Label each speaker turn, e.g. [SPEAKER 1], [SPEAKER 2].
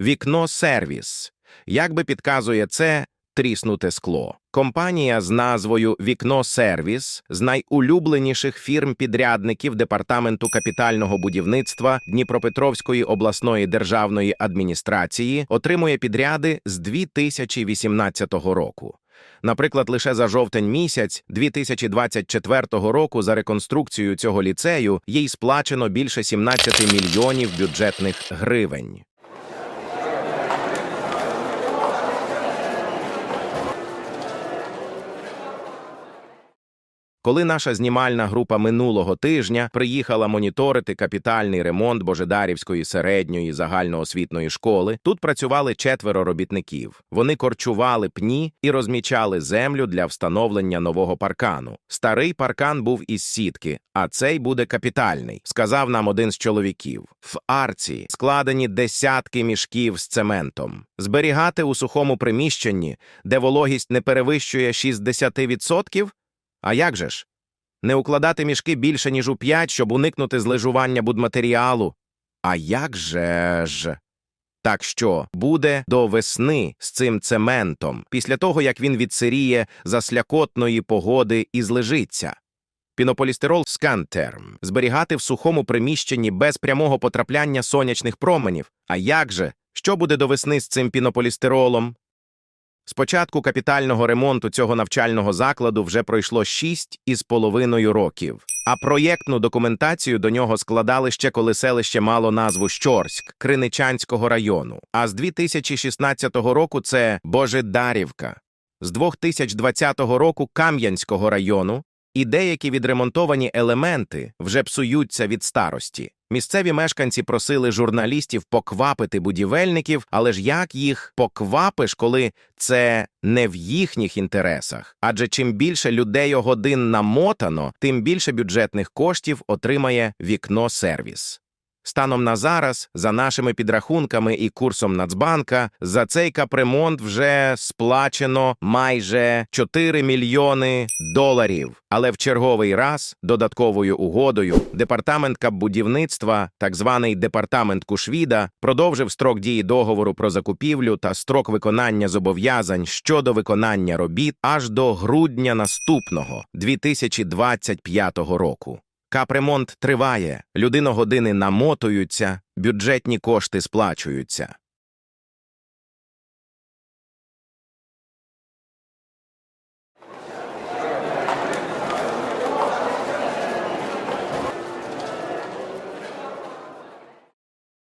[SPEAKER 1] Вікно сервіс. Як би підказує це тріснуте скло. Компанія з назвою Вікно Сервіс з найулюбленіших фірм-підрядників Департаменту капітального будівництва Дніпропетровської обласної державної адміністрації отримує підряди з 2018 року. Наприклад, лише за жовтень місяць 2024 року за реконструкцію цього ліцею їй сплачено більше 17 мільйонів бюджетних гривень. Коли наша знімальна група минулого тижня приїхала моніторити капітальний ремонт Божедарівської середньої загальноосвітної школи, тут працювали четверо робітників. Вони корчували пні і розмічали землю для встановлення нового паркану. Старий паркан був із сітки, а цей буде капітальний, сказав нам один з чоловіків. В арці складені десятки мішків з цементом. Зберігати у сухому приміщенні, де вологість не перевищує 60%? А як же ж? Не укладати мішки більше, ніж у п'ять, щоб уникнути злежування будматеріалу. А як же ж? Так що буде до весни з цим цементом, після того, як він відсиріє за слякотної погоди і злежиться? Пінополістирол скантерм зберігати в сухому приміщенні без прямого потрапляння сонячних променів. А як же? Що буде до весни з цим пінополістиролом? З початку капітального ремонту цього навчального закладу вже пройшло шість із половиною років, а проєктну документацію до нього складали ще коли селище мало назву Щорськ Криничанського району. А з 2016 року це Божедарівка, з 2020 року Кам'янського району, і деякі відремонтовані елементи вже псуються від старості. Місцеві мешканці просили журналістів поквапити будівельників, але ж як їх поквапиш, коли це не в їхніх інтересах? Адже чим більше людей годин намотано, тим більше бюджетних коштів отримає вікно сервіс. Станом на зараз, за нашими підрахунками і курсом Нацбанка, за цей капремонт вже сплачено майже 4 мільйони доларів. Але в черговий раз додатковою угодою департамент капбудівництва, так званий департамент Кушвіда, продовжив строк дії договору про закупівлю та строк виконання зобов'язань щодо виконання робіт аж до грудня наступного 2025 року. Капремонт триває, людиногодини намотуються, бюджетні кошти сплачуються.